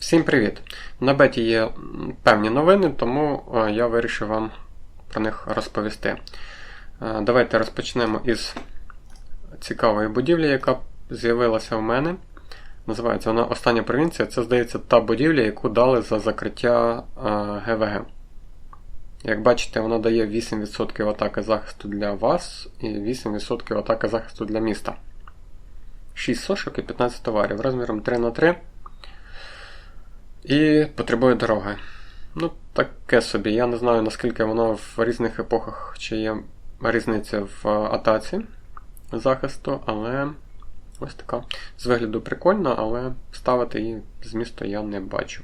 Всім привіт! На беті є певні новини, тому е, я вирішив вам про них розповісти. Е, Давайте розпочнемо із цікавої будівлі, яка з'явилася в мене. Називається вона Остання провінція. Це, здається, та будівля, яку дали за закриття е, ГВГ. Як бачите, вона дає 8% атаки захисту для вас і 8% атаки захисту для міста. 6 сошок і 15 товарів розміром 3х3. І потребує дороги. Ну, таке собі. Я не знаю, наскільки воно в різних епохах чи є різниця в атаці захисту, але ось така. З вигляду прикольна, але ставити її з міста я не бачу.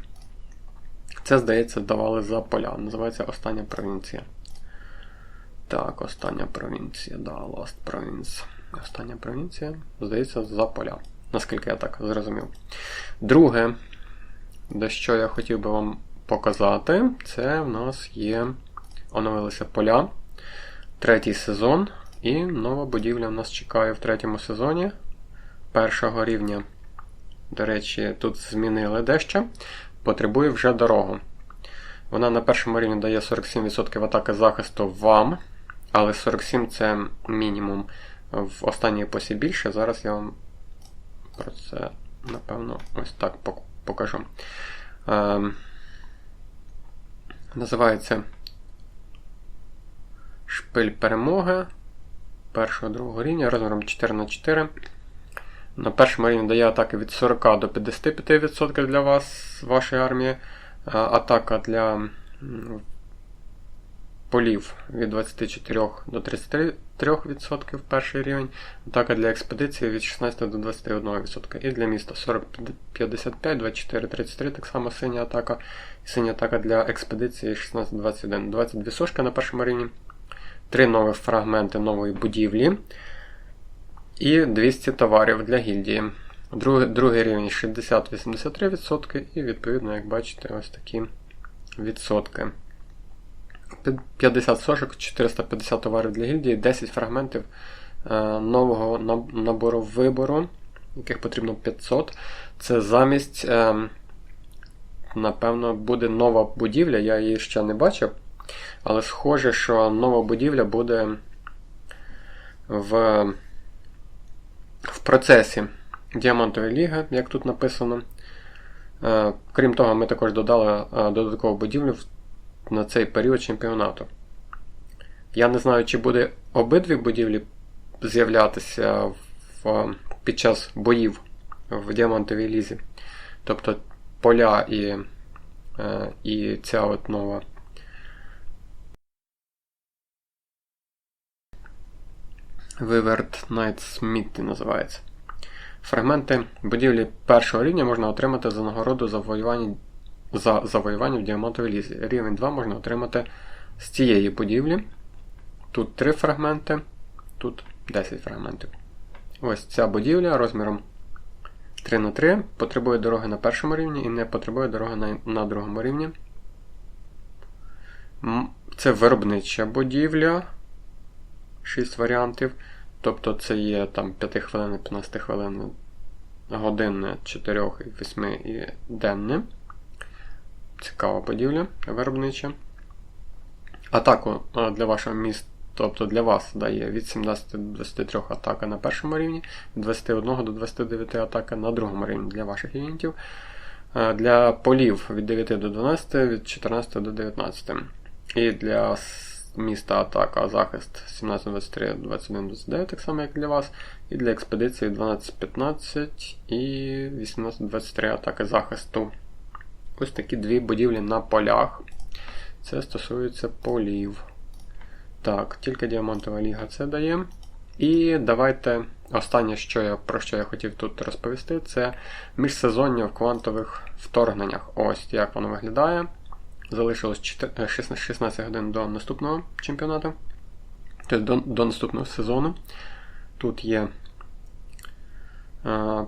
Це, здається, давали за поля. Називається Остання провінція. Так, остання провінція, да, Last Province. Остання провінція, здається, за поля. Наскільки я так зрозумів. Друге, дещо я хотів би вам показати, це в нас є. Оновилися поля. Третій сезон. І нова будівля в нас чекає в третьому сезоні. Першого рівня. До речі, тут змінили дещо. Потребує вже дорогу. Вона на першому рівні дає 47% атаки захисту вам. Але 47 це мінімум. В останній посі більше. Зараз я вам про це, напевно, ось так покажу. Е, називається Шпиль перемоги першого другого рівня розміром 4х4. На першому рівні дає атаки від 40 до 55% для вас, вашої армії. Атака для полів від 24 до 33% перший рівень. Атака для експедиції від 16 до 21%. І для міста 40, 55, 24, 33, так само синя атака. І синя атака для експедиції 16-21. 22 сошки на першому рівні. Три нові фрагменти нової будівлі. І 200 товарів для гільдії. Другий, другий рівень 60-83%, і, відповідно, як бачите, ось такі відсотки. 50 сошок, 450 товарів для гільдії, 10 фрагментів е, нового набору вибору, яких потрібно 500. Це замість, е, напевно, буде нова будівля, я її ще не бачив. Але схоже, що нова будівля буде в в процесі Діамантової ліги, як тут написано. Е, крім того, ми також додали додаткову будівлю на цей період чемпіонату. Я не знаю, чи буде обидві будівлі з'являтися в, під час боїв в Діамантовій лізі. Тобто поля і, е, і ця от нова. Виверт Найт Сміт називається. Фрагменти будівлі першого рівня можна отримати за нагороду завоювання за завоювання в діамантовій лізі. Рівень 2 можна отримати з цієї будівлі. Тут 3 фрагменти, тут 10 фрагментів. Ось ця будівля розміром 3 на 3 потребує дороги на першому рівні і не потребує дороги на, на другому рівні. Це виробнича будівля. 6 варіантів. Тобто це є там 5 хвилин, 15 хвилин, годинне, 4 8 і денне. Цікава будівля виробнича. Атаку для вашого міста, тобто для вас дає від 17 до 23 атака на першому рівні, від 21 до 29 атака на другому рівні для ваших юнітів. Для полів від 9 до 12, від 14 до 19. І для міста атака захист 17, 23, 21, 29, так само, як для вас. І для експедиції 12-15 і 18-23 атаки захисту. Ось такі дві будівлі на полях. Це стосується полів. Так, тільки Діамантова ліга це дає. І давайте останнє, що я, про що я хотів тут розповісти, це міжсезоння в квантових вторгненнях. Ось як воно виглядає. Залишилось 16 годин до наступного чемпіонату. Тобто до, до наступного сезону. Тут є а,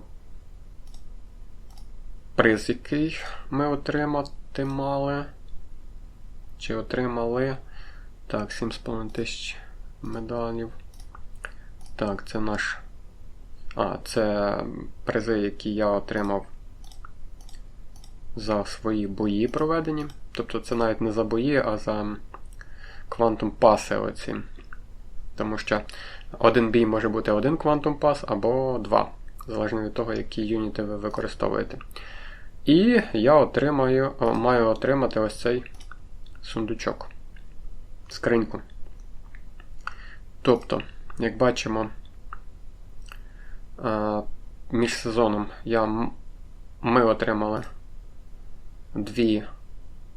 приз, який ми отримати мали. Чи отримали. Так, 7,5 тисяч медалів. Так, це наш. А, це призи, які я отримав за свої бої проведені. Тобто це навіть не за бої, а за квантум паси оці. Тому що один бій може бути один квантум пас або два, залежно від того, які юніти ви використовуєте. І я отримаю, маю отримати ось цей сундучок, скриньку. Тобто, як бачимо, між сезоном я, ми отримали дві,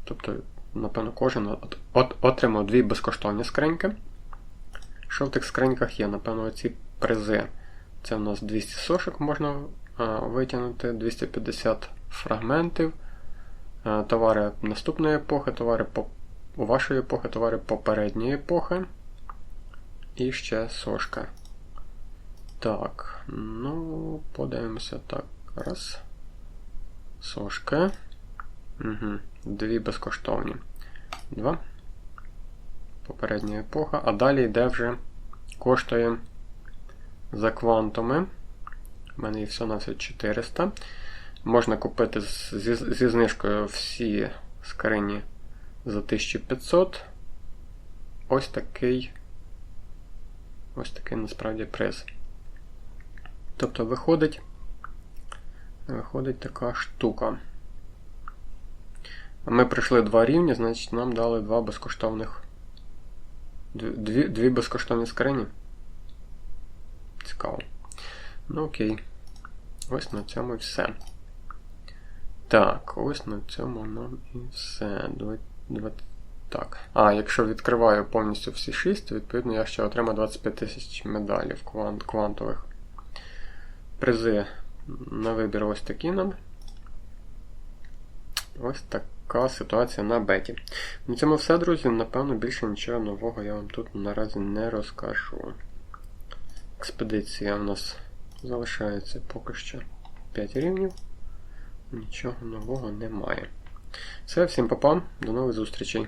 тобто, напевно, кожен от, от, отримав дві безкоштовні скриньки. Що в тих скриньках є? Напевно, ці призи. Це в нас 200 сошок можна витягнути, 250 фрагментів, товари наступної епохи, товари по, вашої епохи, товари попередньої епохи. І ще сошка. Так, ну, подивимося так. Раз. Сошка. Угу. Дві безкоштовні. Два. Попередня епоха. А далі йде вже коштує за квантами. У мене є все на 400. Можна купити зі, зі знижкою всі скрині за 1500. Ось такий. Ось такий насправді приз. Тобто виходить виходить така штука. Ми пройшли два рівні, значить нам дали два безкоштовних. Дві дві безкоштовні скрині. Цікаво. Ну окей. Ось на цьому і все. Так, ось на цьому нам і все. Так. А, якщо відкриваю повністю всі 6, то відповідно я ще отримаю 25 тисяч медалів квант, квантових. Призи на вибір ось такі нам. Ось така ситуація на беті. На цьому все, друзі. Напевно, більше нічого нового я вам тут наразі не розкажу. Експедиція у нас залишається поки що 5 рівнів. Нічого нового немає. Все, всім папа, до нових зустрічей.